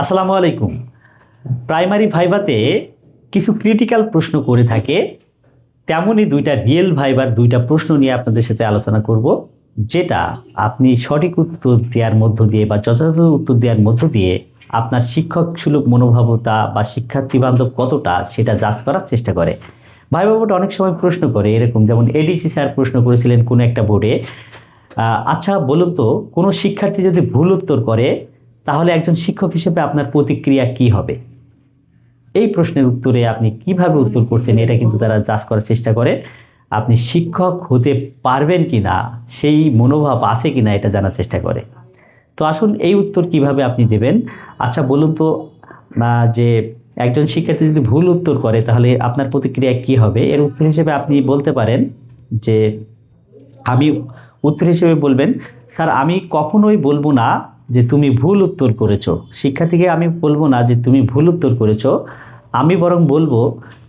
আসসালামু আলাইকুম। প্রাইমারি ভাইভাতে কিছু ক্রিটিক্যাল প্রশ্ন করে থাকে। তেমনই দুইটা রিয়েল ভাইবার দুইটা প্রশ্ন নিয়ে আপনাদের সাথে আলোচনা করব, যেটা আপনি সঠিক উত্তর দেওয়ার মধ্য দিয়ে বা যথাযথ উত্তর দেওয়ার মধ্য দিয়ে আপনার শিক্ষক সুলভ মনোভাবতা বা শিক্ষার্থী বান্ধব কতটা সেটা যাচ করার চেষ্টা করে। ভাইবা বোর্ড অনেক সময় প্রশ্ন করে, এরকম যেমন এডিসি স্যার প্রশ্ন করেছিলেন কোনো একটা বোর্ডে আচ্ছা বলুন তো, কোনো শিক্ষার্থী যদি ভুল উত্তর করে তাহলে একজন শিক্ষক হিসেবে আপনার প্রতিক্রিয়া কি হবে? এই প্রশ্নের উত্তরে আপনি কীভাবে উত্তর করছেন এটা কিন্তু তারা যাচ করার চেষ্টা করে। আপনি শিক্ষক হতে পারবেন কি না সেই মনোভাব আছে কি না এটা জানার চেষ্টা করে। তো আসুন এই উত্তর কীভাবে আপনি দেবেন। আচ্ছা বলুন তো, না, যে একজন শিক্ষার্থী যদি ভুল উত্তর করে, তাহলে আপনার প্রতিক্রিয়া কি হবে? এর উত্তর হিসেবে আপনি বলতে পারেন যে, আমি উত্তর হিসেবে বলবেন, স্যার, আমি কখনোই বলব না যে তুমি ভুল উত্তর করেছ। শিক্ষার্থীকে আমি বলব না যে তুমি ভুল উত্তর করেছ। আমি বরং বলব,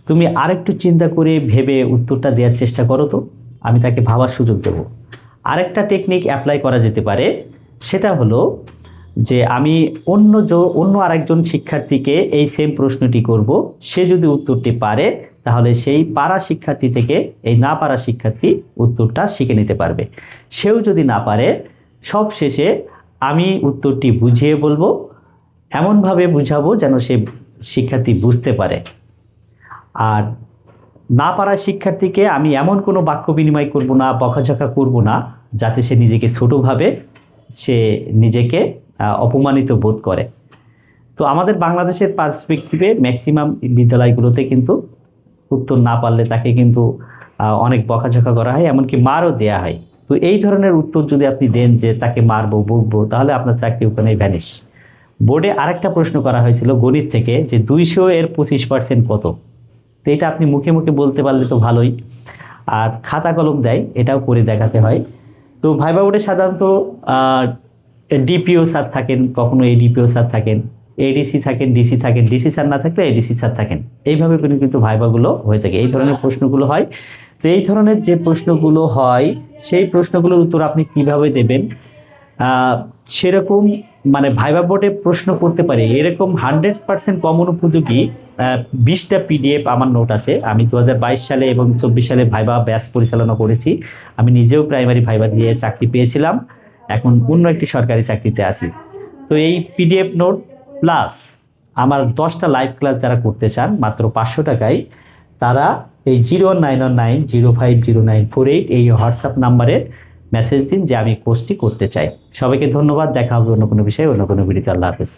তুমি আরেকটু চিন্তা করে ভেবে উত্তরটা দেওয়ার চেষ্টা করো তো। আমি তাকে ভাবার সুযোগ দেবো। আরেকটা টেকনিক অ্যাপ্লাই করা যেতে পারে। সেটা হলো যে আমি অন্য অন্য আরেকজন শিক্ষার্থীকে এই সেম প্রশ্নটি করব। সে যদি উত্তরটি পারে, তাহলে সেই পারা শিক্ষার্থী থেকে এই না পারা শিক্ষার্থী উত্তরটা শিখে নিতে পারবে। সেও যদি না পারে সব শেষে আমি উত্তরটি বুঝিয়ে বলব, এমনভাবে বুঝাবো যেন সে শিক্ষার্থী বুঝতে পারে। আর না পারা শিক্ষার্থীকে আমি এমন কোনো বাক্য বিনিময় করব না, বকাঝকা করব না, যাতে সে নিজেকে ছোটোভাবে সে নিজেকে অপমানিত বোধ করে। তো আমাদের বাংলাদেশের পার্সপেক্টিভে ম্যাক্সিমাম বিদ্যালয়গুলোতে কিন্তু উত্তর না পারলে তাকে কিন্তু অনেক বকাঝকা করা হয়, এমনকি মারও দেয়া হয়। তো এই ধরনের উত্তর যদি আপনি দেন যে তাকে মারবো, বকবো, তাহলে আপনার চাকরি ওখানে ভ্যানিশ বোর্ডে আরেকটা প্রশ্ন করা হয়েছিল গণিত থেকে যে দুইশো এর পঁচিশ পার্সেন্ট কত? তো এটা আপনি মুখে মুখে বলতে পারলে তো ভালোই। আর খাতা কলম দেয়, এটাও করে দেখাতে হয়। তো ভাইবা বোর্ডে সাধারণত ডিপিও স্যার থাকেন, কখনো এডিপিও স্যার থাকেন, এডিসি থাকেন, ডিসি থাকেন, ডিসি স্যার না থাকলে এডিসি স্যার থাকেন। এইভাবে কিন্তু ভাইবাগুলো হয়ে থাকে। এই ধরনের প্রশ্নগুলো হয়। তো এই ধরনের যে প্রশ্নগুলো হয়, সেই প্রশ্নগুলোর উত্তর আপনি কীভাবে দেবেন? সেরকম মানে ভাইবা বোর্ডে প্রশ্ন করতে পারে। এরকম হান্ড্রেড পার্সেন্ট কমন উপযোগী বিশটা পিডিএফ আমার নোট আছে। আমি দু হাজার বাইশ সালে এবং চব্বিশ সালে ভাইবা ব্যাস পরিচালনা করেছি। আমি নিজেও প্রাইমারি ভাইবা দিয়ে চাকরি পেয়েছিলাম। এখন অন্য একটি সরকারি চাকরিতে আছি। তো এই পিডিএফ নোট প্লাস আমার দশটা লাইভ ক্লাস যারা করতে চান, মাত্র পাঁচশো টাকায় তারা এই zero nine one nine zero five zero nine four eight এই হোয়াটসঅ্যাপ নাম্বারে মেসেজ দিন যে আমি কোর্সটি করতে চাই। সবাইকে ধন্যবাদ। দেখা হবে অন্য কোনো বিষয়ে, অন্য কোনো ভিডিওতে। আল্লাহ হাফেজ।